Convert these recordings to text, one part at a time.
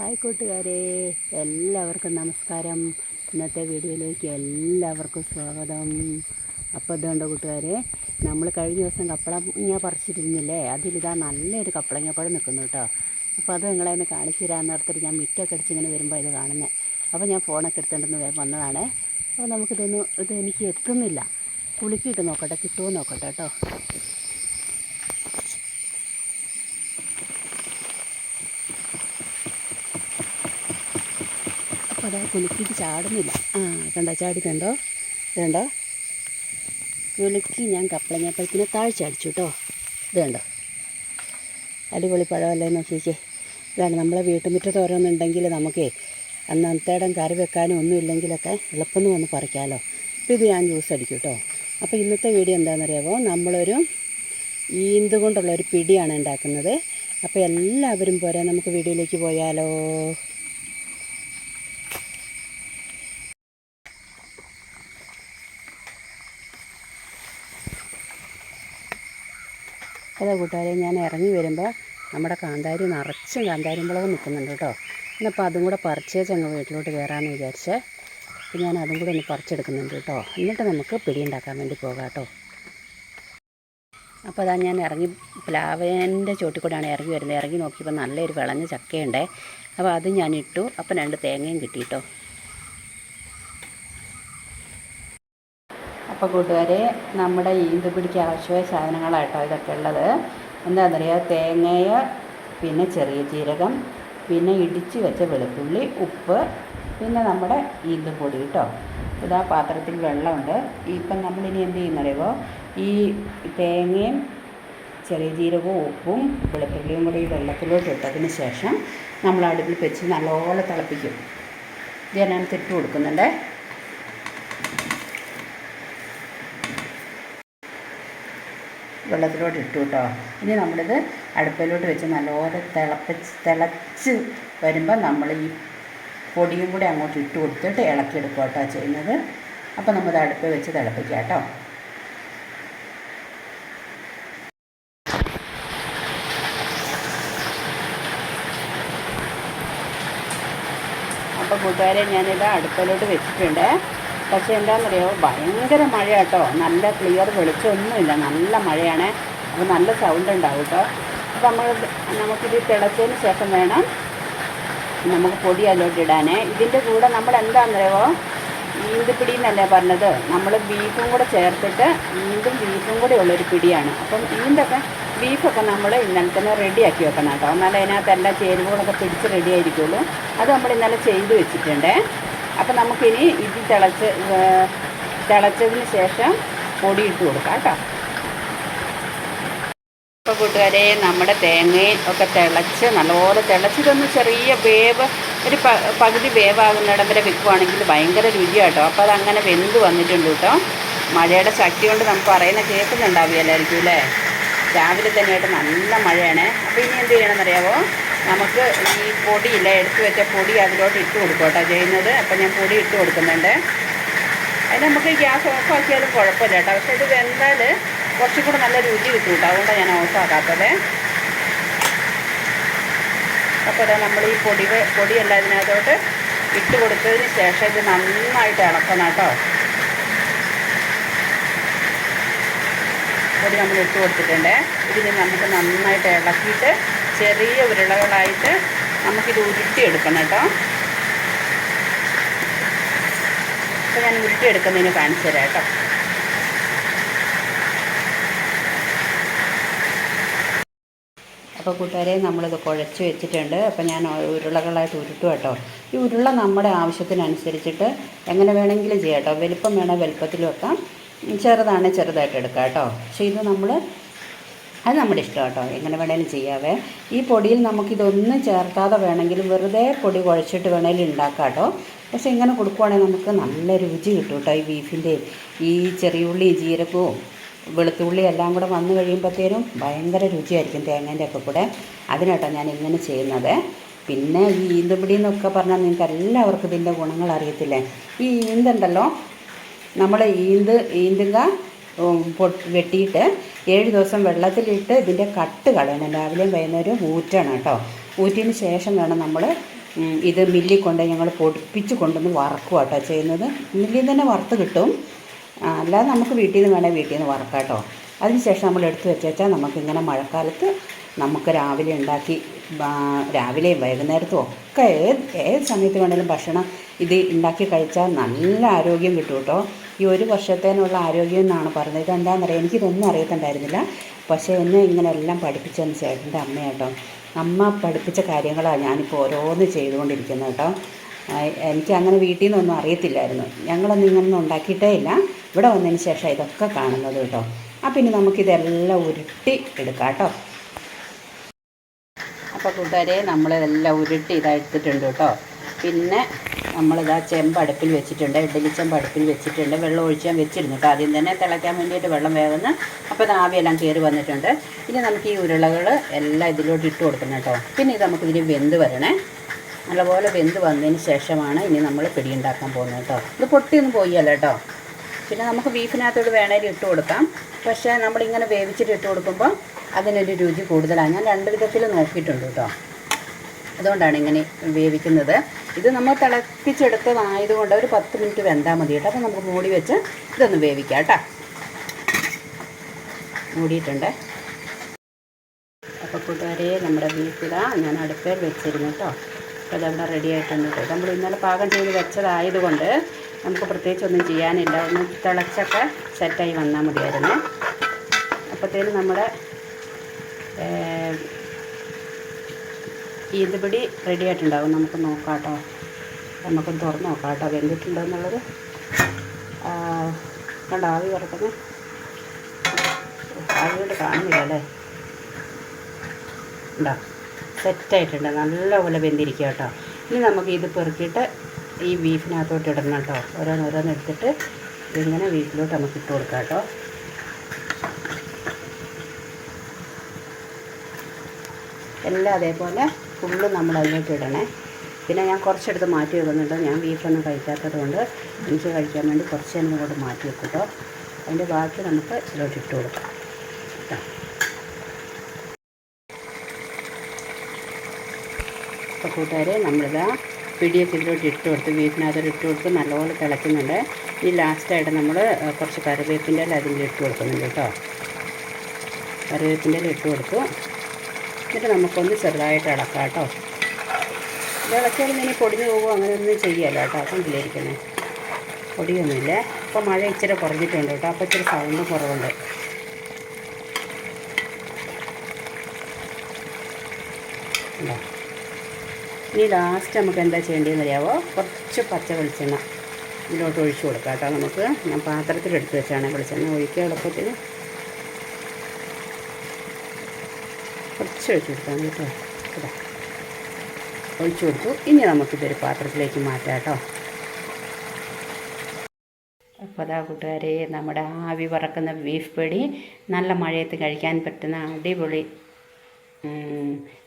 Hi കൂട്ടുകാരെ എല്ലാവർക്കും നമസ്കാരം. ഇന്നത്തെ വീഡിയോയിലേക്ക് എല്ലാവർക്കും സ്വാഗതം. അപ്പോൾ ഇതുണ്ട് കൂട്ടുകാരെ നമ്മൾ കഴിഞ്ഞ ദിവസം കപ്പളങ്ങ പറിച്ചിരുന്നില്ലേ? അതിലിതാ നല്ലൊരു കപ്പളങ്ങപ്പഴം നിൽക്കുന്നു കേട്ടോ. അപ്പോൾ അത് നിങ്ങളെ ഒന്ന് കാണിച്ചു തരാമെന്ന് ഓർത്തിട്ട് ഞാൻ മിറ്റൊക്കെ അടിച്ചിങ്ങനെ വരുമ്പോൾ ഇത് കാണുന്നത് അപ്പോൾ ഞാൻ ഫോണൊക്കെ എടുത്തിട്ടുണ്ടെന്ന് വന്നതാണേ. അപ്പോൾ നമുക്കിതൊന്ന് ഇത് എനിക്ക് എത്തുന്നില്ല. കുലുക്കിയിട്ട് നോക്കട്ടെ കിട്ടുമോ നോക്കട്ടെ കേട്ടോ. അതാ കുലുക്കിയിട്ട് ചാടുന്നില്ല. ആ കണ്ടോ ചാടി കണ്ടോ? ഇതുണ്ടോ? കുലുക്കി ഞാൻ കപ്പളങ്ങപ്പഴത്തിനെ താഴ്ച അടിച്ചു കേട്ടോ. ഇത് കണ്ടോ അടിപൊളി പഴമല്ലേ നോക്കിക്കേ ഇതാണ് നമ്മളെ വീട്ടുമുറ്റത്ത് ഓരോന്നുണ്ടെങ്കിൽ നമുക്കേ അന്നത്തേടം കറി വെക്കാനും ഒന്നും ഇല്ലെങ്കിലൊക്കെ എളുപ്പം വന്ന് പറിക്കാമല്ലോ അപ്പോൾ ഇത് ഞാൻ ജ്യൂസ് അടിക്കും കേട്ടോ. അപ്പോൾ ഇന്നത്തെ വീഡിയോ എന്താണെന്നറിയാമോ നമ്മളൊരു ഈന്ത് കൊണ്ടുള്ള ഒരു പിടിയാണ് ഉണ്ടാക്കുന്നത്. അപ്പോൾ എല്ലാവരും പോരാ നമുക്ക് വീഡിയോയിലേക്ക് പോയാലോ. അതെ കൂട്ടുകാരെ ഞാൻ ഇറങ്ങി വരുമ്പോൾ നമ്മുടെ കാന്താരി നിറച്ചും കാന്താരി മുളക് നിൽക്കുന്നുണ്ട് കേട്ടോ. ഇന്നിപ്പോൾ അതും കൂടെ പറിച്ചേച്ച് അങ്ങ് വീട്ടിലോട്ട് കയറാമെന്ന് വിചാരിച്ചേ. അപ്പോൾ ഞാൻ അതും കൂടെ ഒന്ന് പറിച്ചെടുക്കുന്നുണ്ട് കേട്ടോ. എന്നിട്ട് നമുക്ക് പിടി ഉണ്ടാക്കാൻ വേണ്ടി പോകാം കേട്ടോ. അപ്പോൾ അതാ ഞാൻ ഇറങ്ങി പ്ലാവേന്റെ ചോട്ടിൽ കൂടെയാണ് ഇറങ്ങി വരുന്നത്. ഇറങ്ങി നോക്കിയപ്പോൾ നല്ലൊരു വിളഞ്ഞ ചക്കയുണ്ടേ. അപ്പോൾ അത് ഞാൻ ഇട്ടു. അപ്പം രണ്ട് തേങ്ങയും കിട്ടി കേട്ടോ. അപ്പോൾ കൂട്ടുകാരെ നമ്മുടെ ഈന്തുപിടിക്ക് ആവശ്യമായ സാധനങ്ങളാട്ടോ ഇതൊക്കെ ഉള്ളത്. എന്താണെന്നറിയാം തേങ്ങയ പിന്നെ ചെറിയ ജീരകം പിന്നെ ഇടിച്ച് വെച്ച വെളുത്തുള്ളി ഉപ്പ് പിന്നെ നമ്മുടെ ഈന്തുപൊടി കേട്ടോ. ഇതാ പാത്രത്തിൽ വെള്ളമുണ്ട്. ഇപ്പം നമ്മളിനി എന്ത് ചെയ്യുന്നറിയുമോ ഈ തേങ്ങയും ചെറിയ ജീരകവും ഉപ്പും വെളുത്തുള്ളിയും കൂടി ഈ വെള്ളത്തിലോട്ട് ഇട്ടതിന് ശേഷം നമ്മൾ അടുപ്പിൽ വെച്ച് നല്ലോണം തിളപ്പിക്കും. ഇതിനകത്ത് ഇട്ട് കൊടുക്കുന്നുണ്ടേ. വെള്ളത്തിലോട്ട് ഇട്ടു കേട്ടോ. ഇനി നമ്മളിത് അടുപ്പിലോട്ട് വെച്ച് നല്ലപോലെ തിളപ്പിച്ച് തിളച്ച് വരുമ്പോൾ നമ്മൾ ഈ പൊടിയും കൂടി അങ്ങോട്ട് ഇട്ട് കൊടുത്തിട്ട് ഇളക്കിയെടുക്കുക കേട്ടോ ചെയ്യുന്നത്. അപ്പോൾ നമ്മൾ അടുപ്പിൽ വെച്ച് തിളപ്പിക്കാം കേട്ടോ. അപ്പോൾ കൂട്ടുകാരെ ഞാനിത് അടുപ്പിലോട്ട് വെച്ചിട്ടുണ്ട്. പക്ഷേ എന്താണെന്നറിയോ? ഭയങ്കര മഴ കേട്ടോ നല്ല ക്ലിയർ വെളിച്ചമൊന്നുമില്ല. നല്ല മഴയാണ്. അപ്പോൾ നല്ല സൗണ്ട് ഉണ്ടാവും കേട്ടോ അപ്പോൾ നമ്മൾ നമുക്കിത് തിളച്ചതിന് ശേഷം വേണം നമുക്ക് പൊടി അതിലോട്ട് ഇടാനേ. ഇതിന്റെ കൂടെ നമ്മൾ എന്താണെന്നറിയോ? ഈന്തുപിടി എന്നല്ലേ പറഞ്ഞത്. നമ്മൾ ബീഫും കൂടെ ചേർത്തിട്ട് ഈന്തും ബീഫും കൂടെ ഉള്ളൊരു പിടിയാണ്. അപ്പം ഈന്തൊക്കെ ബീഫൊക്കെ നമ്മൾ ഇന്നലെ തന്നെ റെഡിയാക്കി വെക്കണം കേട്ടോ എന്നാലേ അതിനകത്ത് എല്ലാ ചേരുവകളൊക്കെ പിടിച്ച് റെഡി ആയിരിക്കുള്ളൂ അത് നമ്മൾ ഇന്നലെ ചെയ്ത് വെച്ചിട്ടുണ്ടേ. അപ്പം നമുക്കിനി ഇത് തിളച്ച് തിളച്ചതിന് ശേഷം പൊടി ഇട്ട് കൊടുക്കാം കേട്ടോ. ഇപ്പോൾ കൂട്ടുകാരെ നമ്മുടെ തേങ്ങയും ഒക്കെ തിളച്ച് നല്ലപോലെ തിളച്ചിട്ടൊന്ന് ചെറിയ വേവ് ഒരു പ പകുതി വേവാകുന്നിടം വരെ വെക്കുവാണെങ്കിൽ ഭയങ്കര രുചിയാട്ടോ അപ്പോൾ അതങ്ങനെ വെന്ത് വന്നിട്ടുണ്ട് കേട്ടോ. മഴയുടെ ശക്തി കൊണ്ട് നമുക്ക് പറയുന്ന കേൾക്കുന്നുണ്ടാവുകയല്ലായിരിക്കും അല്ലേ? രാവിലെ തന്നെയായിട്ട് നല്ല മഴയാണ്. അപ്പോൾ ഇനി എന്ത് ചെയ്യണമെന്നറിയാമോ നമുക്ക് ഈ പൊടിയില്ല എടുത്തു വെച്ച പൊടി അതിലോട്ട് ഇട്ട് കൊടുക്കും കേട്ടോ ചെയ്യുന്നത്. അപ്പം ഞാൻ പൊടി ഇട്ട് കൊടുക്കുന്നുണ്ട്. അതിന് നമുക്ക് ഗ്യാസ് ഓഫാക്കിയാലും കുഴപ്പമില്ല കേട്ടോ. പക്ഷേ ഇത് വെന്താൽ കുറച്ചും കൂടെ നല്ല രുചി കിട്ടും കേട്ടോ. അതുകൊണ്ടാണ് ഞാൻ ഓഫാക്കാത്തത് അപ്പോൾ ഇതാ നമ്മൾ ഈ പൊടി പൊടിയെല്ലാം ഇതിനകത്തോട്ട് ഇട്ട് കൊടുത്തതിന് ശേഷം ഇത് നന്നായിട്ട് ഇളക്കണം കേട്ടോ. പൊടി നമ്മൾ ഇട്ട് കൊടുത്തിട്ടുണ്ട്. ഇതിന് നമുക്ക് നന്നായിട്ട് ഇളക്കിയിട്ട് ചെറിയ ഉരുളകളായിട്ട് നമുക്കിത് ഉരുട്ടിയെടുക്കണം കേട്ടോ. അപ്പോൾ ഞാൻ ഉരുട്ടിയെടുക്കുന്നതിന് കാണിച്ചു തരാം കേട്ടോ. അപ്പോൾ കൂട്ടുകാരെ നമ്മളിത് കുഴച്ച് വെച്ചിട്ടുണ്ട്. അപ്പോൾ ഞാൻ ഉരുളകളായിട്ട് ഉരുട്ടും കേട്ടോ. ഈ ഉരുള നമ്മുടെ ആവശ്യത്തിനനുസരിച്ചിട്ട് എങ്ങനെ വേണമെങ്കിലും ചെയ്യാം കേട്ടോ. വലുപ്പം വേണേൽ വലുപ്പത്തിൽ വെക്കാം. ചെറുതാണെങ്കിൽ ചെറുതായിട്ട് എടുക്കാം കേട്ടോ. പക്ഷേ ഇത് നമ്മൾ അത് നമ്മുടെ ഇഷ്ടം കേട്ടോ. എങ്ങനെ വേണേലും ചെയ്യാവേ. ഈ പൊടിയിൽ നമുക്കിതൊന്നും ചേർക്കാതെ വേണമെങ്കിലും വെറുതെ പൊടി കുഴച്ചിട്ട് വേണേലും ഉണ്ടാക്കാം കേട്ടോ. പക്ഷേ ഇങ്ങനെ കൊടുക്കുവാണെങ്കിൽ നമുക്ക് നല്ല രുചി കിട്ടും കേട്ടോ ഈ ബീഫിന്റെ. ഈ ചെറിയുള്ളി ജീരകവും വെളുത്തുള്ളി എല്ലാം കൂടെ വന്നു കഴിയുമ്പോഴത്തേനും ഭയങ്കര രുചിയായിരിക്കും തേങ്ങേന്റെ ഒക്കെ കൂടെ. അതിനാട്ടോ ഞാൻ ഇങ്ങനെ ചെയ്യുന്നത്. പിന്നെ ഈ ഈന്തപിടി എന്നൊക്കെ പറഞ്ഞാൽ നിങ്ങൾക്ക് എല്ലാവർക്കും ഇതിന്റെ ഗുണങ്ങൾ അറിയത്തില്ലേ? ഈ ഈന്തുണ്ടല്ലോ നമ്മൾ ഈന്ത് ഈന്തുക വെട്ടിയിട്ട് ഏഴ് ദിവസം വെള്ളത്തിലിട്ട് ഇതിന്റെ കട്ട് കളയണം. രാവിലെയും വൈകുന്നേരവും ഊറ്റണം കേട്ടോ. ഊറ്റിന് ശേഷം വേണം നമ്മൾ ഇത് മില്ലിൽ കൊണ്ട് ഞങ്ങൾ പൊടിപ്പിച്ച് കൊണ്ടുവന്ന് വറക്കുക കേട്ടോ ചെയ്യുന്നത്. മില്ലിൽ തന്നെ വറുത്ത് കിട്ടും. അല്ലാതെ നമുക്ക് വീട്ടിൽ നിന്ന് വേണേൽ വീട്ടിൽ നിന്ന് വറക്കാം കേട്ടോ. അതിനുശേഷം നമ്മൾ എടുത്ത് വെച്ചാൽ നമുക്കിങ്ങനെ മഴക്കാലത്ത് നമുക്ക് രാവിലെ ഉണ്ടാക്കി രാവിലെയും വൈകുന്നേരത്തും ഒക്കെ ഏത് ഏത് സമയത്ത് വേണേലും ഭക്ഷണം ഇത് ഉണ്ടാക്കി കഴിച്ചാൽ നല്ല ആരോഗ്യം കിട്ടും കേട്ടോ. ഈ ഒരു വർഷത്തേനുള്ള ആരോഗ്യം എന്നാണ് പറഞ്ഞത്. ഇതെന്താണെന്നറിയാം എനിക്കിതൊന്നും അറിയത്തുണ്ടായിരുന്നില്ല. പക്ഷേ എന്നെ ഇങ്ങനെ എല്ലാം പഠിപ്പിച്ചെന്ന് ചേട്ടന്റെ അമ്മയാട്ടോ അമ്മ പഠിപ്പിച്ച കാര്യങ്ങളാണ് ഞാനിപ്പോൾ ഓരോന്ന് ചെയ്തുകൊണ്ടിരിക്കുന്നത് കേട്ടോ. എനിക്ക് അങ്ങനെ വീട്ടിൽ നിന്നൊന്നും അറിയത്തില്ലായിരുന്നു. ഞങ്ങളൊന്നും ഇങ്ങനൊന്നും ഉണ്ടാക്കിയിട്ടേ ഇല്ല. ഇവിടെ വന്നതിന് ശേഷം ഇതൊക്കെ കാണുന്നത് കേട്ടോ. അപ്പം ഇനി നമുക്കിതെല്ലാം ഉരുട്ടി എടുക്കാം കേട്ടോ. അപ്പോൾ കൂട്ടുകാരെ നമ്മളിതെല്ലാം ഉരുട്ടി ഇതെടുത്തിട്ടുണ്ട് കേട്ടോ. പിന്നെ നമ്മളിതാ ചെമ്പ് അടുപ്പിൽ വെച്ചിട്ടുണ്ട് ഇഡ്ഡലി ചെമ്പ് അടുപ്പിൽ വെച്ചിട്ടുണ്ട്. വെള്ളം ഒഴിച്ചാൽ വെച്ചിരുന്നു കേട്ടോ. ആദ്യം തന്നെ തിളയ്ക്കാൻ വേണ്ടിയിട്ട് വെള്ളം വേകുന്നു അപ്പോൾ ഇത് ആവിയെല്ലാം കയറി വന്നിട്ടുണ്ട്. ഇനി നമുക്ക് ഈ ഉരുളകൾ എല്ലാം ഇതിലോട്ട് ഇട്ട് കൊടുക്കണം കേട്ടോ. പിന്നെ ഇത് നമുക്ക് ഇതിന് വെന്ത് വരണേ. നല്ലപോലെ വെന്ത് വന്നതിന് ശേഷമാണ് ഇനി നമ്മൾ പിടി ഉണ്ടാക്കാൻ പോകുന്നത് കേട്ടോ. ഇത് പൊട്ടിയൊന്നും പോയല്ല കേട്ടോ. പിന്നെ നമുക്ക് ബീഫിനകത്തോട് വേണേലും ഇട്ട് കൊടുക്കാം. പക്ഷേ നമ്മളിങ്ങനെ വേവിച്ചിട്ട് ഇട്ട് കൊടുക്കുമ്പോൾ അതിനൊരു രുചി കൂടുതലാണ്. ഞാൻ രണ്ട് വിധത്തിൽ നോക്കിയിട്ടുണ്ട് കേട്ടോ. അതുകൊണ്ടാണ് ഇങ്ങനെ വേവിക്കുന്നത്. ഇത് നമ്മൾ തിളപ്പിച്ചെടുത്തതായതുകൊണ്ട് ഒരു പത്ത് മിനിറ്റ് വെന്താൽ മതി കേട്ടോ. അപ്പോൾ നമുക്ക് മൂടി വെച്ച് ഇതൊന്ന് വേവിക്കാം കേട്ടോ. മൂടിയിട്ടുണ്ട്. അപ്പോൾ കൂട്ടുകാരെ നമ്മുടെ ബീഫിതാ ഞാൻ അടുപ്പേൽ വെച്ചിരുന്നു കേട്ടോ. അപ്പോൾ അതവിടെ റെഡി ആയിട്ടുണ്ട് കേട്ടോ നമ്മൾ ഇന്നലെ പാകം ചെയ്ത് വെച്ചതായതുകൊണ്ട് നമുക്ക് പ്രത്യേകിച്ച് ഒന്നും ചെയ്യാനില്ല. ഒന്ന് തിളച്ചൊക്കെ സെറ്റായി വന്നാൽ മതിയായിരുന്നു. അപ്പോഴത്തേനും നമ്മുടെ ഏം, ഈന്തുപിടി റെഡി ആയിട്ടുണ്ടാവും. നമുക്ക് നോക്കാം കേട്ടോ നമുക്കൊന്ന് തുറന്ന് നോക്കാം കേട്ടോ വെന്തിട്ടുണ്ടോ എന്നുള്ളത്. കണ്ടോ? ആവി പറക്കുന്നത് ആവി കൊണ്ട് കാണുന്നില്ല അല്ലേ? ഉണ്ടോ? സെറ്റായിട്ടുണ്ട് നല്ലപോലെ വെന്തിരിക്കുക കേട്ടോ. ഇനി നമുക്ക് ഇത് പെറുക്കിയിട്ട് ഈ ബീഫിനകത്തോട്ട് ഇടണം കേട്ടോ. ഓരോന്ന് ഓരോന്ന് എടുത്തിട്ട് ഇതിങ്ങനെ വീട്ടിലോട്ട് നമുക്ക് ഇട്ട് കൊടുക്കാം കേട്ടോ. എല്ലാം അതേപോലെ ഫുള്ള് നമ്മൾ അതിലോട്ട് ഇടണേ. പിന്നെ ഞാൻ കുറച്ചെടുത്ത് മാറ്റി വെക്കുന്നുണ്ട്. ഞാൻ ബീഫൊന്നും കഴിക്കാത്തത് കൊണ്ട് എനിക്ക് കഴിക്കാൻ വേണ്ടി കുറച്ച് തന്നെ കൂടെ മാറ്റി വെക്കും കേട്ടോ അതിന്റെ ബാക്കി നമുക്ക് ഇതിലോട്ട് ഇട്ട് കൊടുക്കാം. അപ്പോൾ കൂട്ടുകാരെ നമ്മളിതാ പിടിയൊക്കെ ഇതിലോട്ട് ഇട്ട് കൊടുത്ത് ബീഫിനകത്തോട്ട് ഇട്ട് കൊടുത്ത് നല്ലപോലെ തിളയ്ക്കുന്നുണ്ട്. ഈ ലാസ്റ്റായിട്ട് നമ്മൾ കുറച്ച് കറിവേപ്പിന്റെ ഇല അതിൽ ഇട്ട് കൊടുക്കുന്നുണ്ട് കേട്ടോ. കറിവേപ്പിന്റെ ഇട്ട് കൊടുത്തു. എന്നിട്ട് നമുക്കൊന്ന് ചെറുതായിട്ട് ഇളക്കാം കേട്ടോ. ഇത് ഇളക്കിയാലും ഇനി പൊടിഞ്ഞു പോകുമോ? അങ്ങനെയൊന്നും ചെയ്യല്ല കേട്ടോ. അപ്പം ഇതിലിരിക്കുന്നത് പൊടിയൊന്നുമില്ല. ഇപ്പോൾ മഴ ഇച്ചിരി കുറഞ്ഞിട്ടുണ്ട് കേട്ടോ. അപ്പോൾ ഇച്ചിരി സൗണ്ട് കുറവുണ്ട്. ഉണ്ടോ ഇനി ലാസ്റ്റ് നമുക്ക് എന്താ ചെയ്യേണ്ടതെന്ന് അറിയാവോ? കുറച്ച് പച്ച വെളിച്ചെണ്ണ ഇതിലോട്ട് ഒഴിച്ചു കൊടുക്കാം കേട്ടോ നമുക്ക്. ഞാൻ പാത്രത്തിലെടുത്ത് വെച്ചാണ് വെളിച്ചെണ്ണ ഒഴിക്കുക എളുപ്പത്തിന്. കുറച്ച് ഒഴിച്ച് കൊടുക്കാം കേട്ടോ. ഇതാ. ഒഴിച്ചു കൊടുത്തു. ഇനി നമുക്കിതൊരു പാത്രത്തിലേക്ക് മാറ്റാം കേട്ടോ. അപ്പോൾ അതാ കൂട്ടുകാരെ നമ്മുടെ ആവി പറക്കുന്ന ബീഫ് പൊടി നല്ല മഴയത്ത് കഴിക്കാൻ പറ്റുന്ന അടിപൊളി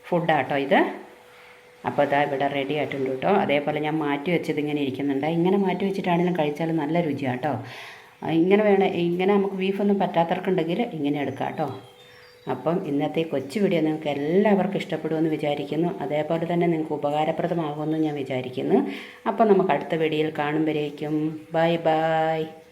ഫുഡാട്ടോ ഇത്. അപ്പോൾ അതാ ഇവിടെ റെഡി ആയിട്ടുണ്ട് കേട്ടോ. അതേപോലെ ഞാൻ മാറ്റി വെച്ചത് ഇങ്ങനെ ഇരിക്കുന്നുണ്ട്. ഇങ്ങനെ മാറ്റി വെച്ചിട്ടാണെങ്കിലും കഴിച്ചാൽ നല്ല രുചിയാട്ടോ ഇങ്ങനെ വേണേ ഇങ്ങനെ നമുക്ക് ബീഫൊന്നും പറ്റാത്തവർക്കുണ്ടെങ്കിൽ ഇങ്ങനെ എടുക്കാം കേട്ടോ. അപ്പം ഇന്നത്തെ കൊച്ചു വീഡിയോ നിങ്ങൾക്ക് എല്ലാവർക്കും ഇഷ്ടപ്പെടുമെന്ന് വിചാരിക്കുന്നു. അതേപോലെ തന്നെ നിങ്ങൾക്ക് ഉപകാരപ്രദമാകുമെന്ന് ഞാൻ വിചാരിക്കുന്നു. അപ്പം നമുക്ക് അടുത്ത വീഡിയോയിൽ കാണുമ്പോഴേക്കും. Bye bye.